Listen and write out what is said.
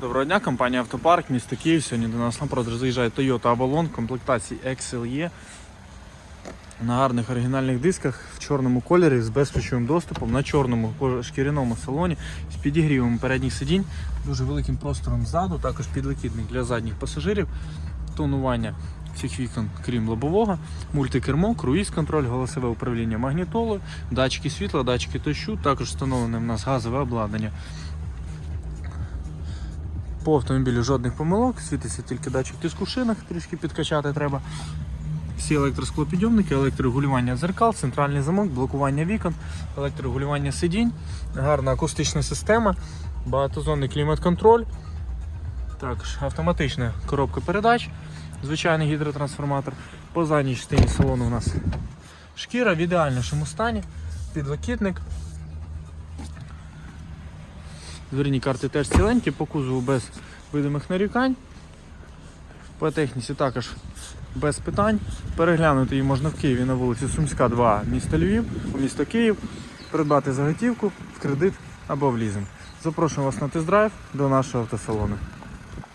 Доброго дня, компанія Автопарк, місто Київ. Сьогодні до нас на продаж заїжджає Toyota Avalon комплектації XLE на гарних оригінальних дисках в чорному кольорі з безключовим доступом на чорному шкіряному салоні з підігрівом передніх сидінь, дуже великим простором ззаду, також підлокітник для задніх пасажирів, тонування всіх вікон, крім лобового, мультикермо, круїз-контроль, голосове управління магнітолою, датчики світла, датчики дощу, також встановлене в нас газове обладнання. По автомобілю жодних помилок, світиться тільки датчик тиску в шинах, трішки підкачати треба. Всі електросклопідйомники, електрорегулювання дзеркал, центральний замок, блокування вікон, електрорегулювання сидінь, гарна акустична система, багатозонний клімат-контроль, також автоматична коробка передач, звичайний гідротрансформатор. По задній частині салону у нас шкіра в ідеальнішому стані, підлокітник. Дверні карти теж ціленькі, по кузову без видимих нарікань. По техніці також без питань. Переглянути її можна в Києві на вулиці Сумська, 2, місто Львів, місто Київ, придбати заготівку в кредит або в лізинг. Запрошуємо вас на тест-драйв до нашого автосалону.